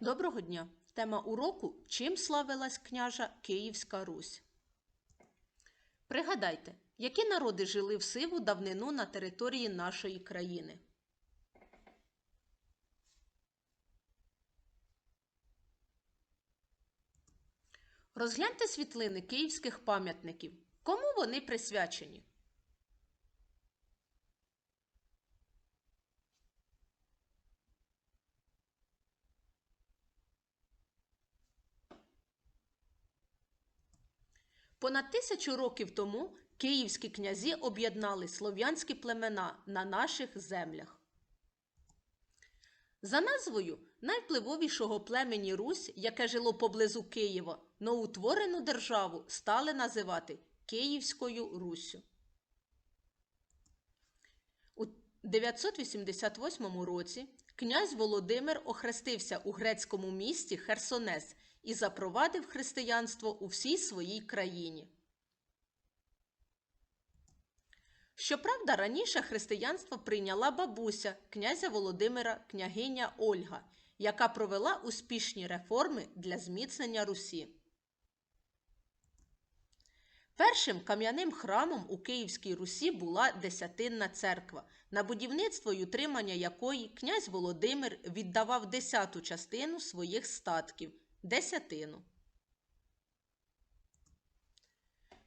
Доброго дня! Тема уроку Чим славилась княжа Київська Русь. Пригадайте, які народи жили в сиву давнину на території нашої країни. Розгляньте світлини київських пам'ятників. Кому вони присвячені? Понад тисячу років тому київські князі об'єднали слов'янські племена на наших землях. За назвою найвпливовішого племені Русь, яке жило поблизу Києва, новоутворену державу стали називати Київською Руссю. У 988 році князь Володимир охрестився у грецькому місті Херсонес і запровадив християнство у всій своїй країні. Щоправда, раніше християнство прийняла бабуся князя Володимира княгиня Ольга, яка провела успішні реформи для зміцнення Русі. Першим кам'яним храмом у Київській Русі була Десятинна церква, на будівництво й утримання якої князь Володимир віддавав десяту частину своїх статків десятину.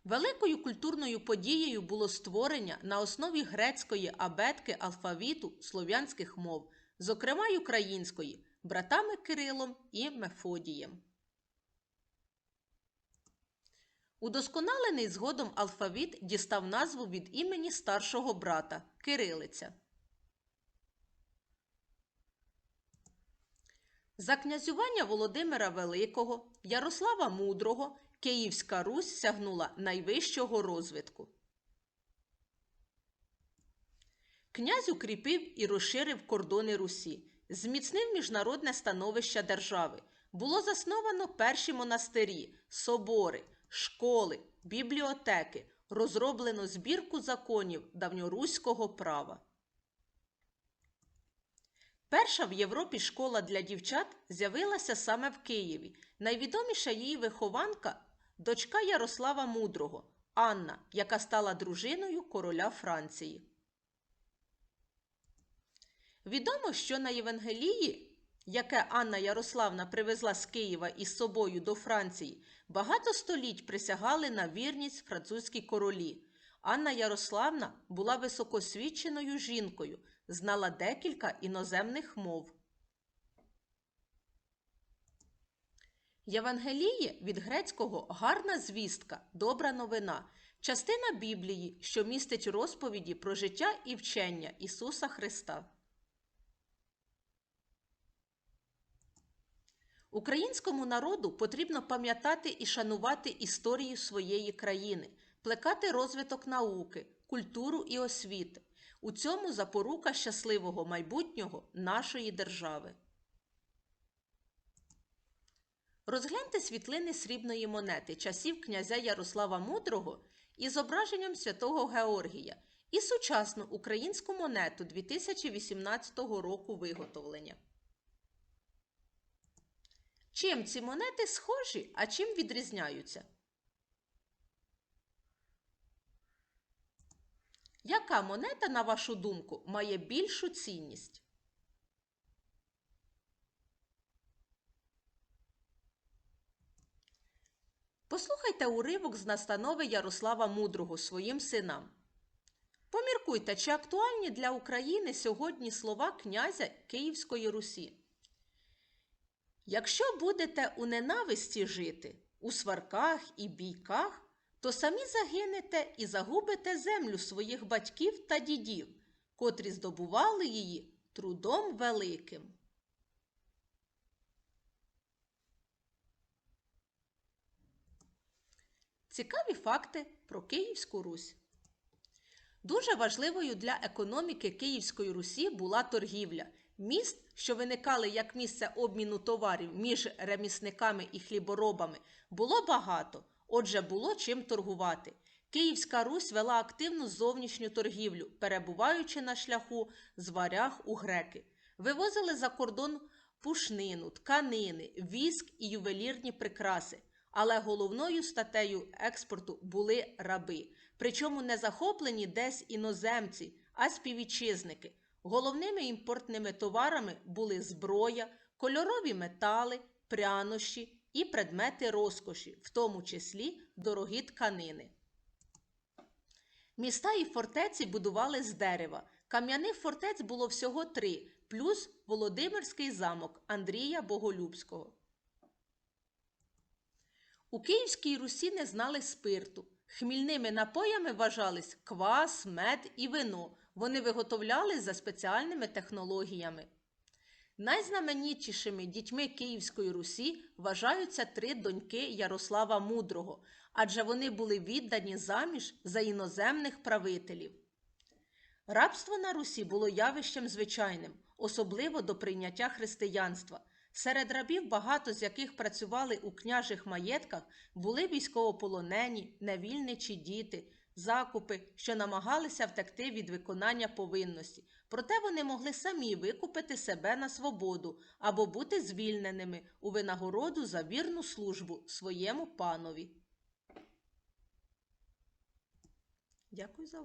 Великою культурною подією було створення на основі грецької абетки алфавіту слов'янських мов, зокрема й української, братами Кирилом і Мефодієм. Удосконалений згодом алфавіт дістав назву від імені старшого брата Кирилиця. За князювання Володимира Великого, Ярослава Мудрого Київська Русь сягнула найвищого розвитку. Князь укріпив і розширив кордони Русі, зміцнив міжнародне становище держави. Було засновано перші монастирі, собори, школи, бібліотеки, розроблено збірку законів давньоруського права. Перша в Європі школа для дівчат з'явилася саме в Києві. Найвідоміша її вихованка дочка Ярослава Мудрого Анна, яка стала дружиною короля Франції. Відомо, що на Євангелії, яке Анна Ярославна привезла з Києва із собою до Франції, багато століть присягали на вірність французькій королі. Анна Ярославна була високосвідченою жінкою, знала декілька іноземних мов. Євангеліє від грецького гарна звістка, добра новина, частина Біблії, що містить розповіді про життя і вчення Ісуса Христа. Українському народу потрібно пам'ятати і шанувати історію своєї країни, плекати розвиток науки, культуру і освіти. У цьому запорука щасливого майбутнього нашої держави. Розгляньте світлини срібної монети часів князя Ярослава Мудрого із зображенням святого Георгія і сучасну українську монету 2018 року виготовлення. Чим ці монети схожі, а чим відрізняються? Яка монета, на вашу думку, має більшу цінність? Послухайте уривок з настанови Ярослава Мудрого своїм синам. Поміркуйте, чи актуальні для України сьогодні слова князя Київської Русі. Якщо будете у ненависті жити, у сварках і бійках, то самі загинете і загубите землю своїх батьків та дідів, котрі здобували її трудом великим. Цікаві факти про Київську Русь. Дуже важливою для економіки Київської Русі була торгівля. Міст, що виникали як місце обміну товарів між ремісниками і хліборобами, було багато, отже, було чим торгувати. Київська Русь вела активну зовнішню торгівлю, перебуваючи на шляху з варяг у греки. Вивозили за кордон пушнину, тканини, віск і ювелірні прикраси. Але головною статтею експорту були раби. Причому не захоплені десь іноземці, а співвітчизники. Головними імпортними товарами були зброя, кольорові метали, прянощі і предмети розкоші, в тому числі дорогі тканини. Міста і фортеці будували з дерева. Кам'яних фортець було всього три, плюс Володимирський замок Андрія Боголюбського. У Київській Русі не знали спирту. Хмільними напоями вважались квас, мед і вино. Вони виготовляли за спеціальними технологіями. Найзнаменітішими дітьми Київської Русі вважаються три доньки Ярослава Мудрого, адже вони були віддані заміж за іноземних правителів. Рабство на Русі було явищем звичайним, особливо до прийняття християнства. Серед рабів, багато з яких працювали у княжих маєтках, були військовополонені, невільничі діти, закупи, що намагалися втекти від виконання повинності. Проте вони могли самі викупити себе на свободу або бути звільненими у винагороду за вірну службу своєму панові. Дякую за увагу.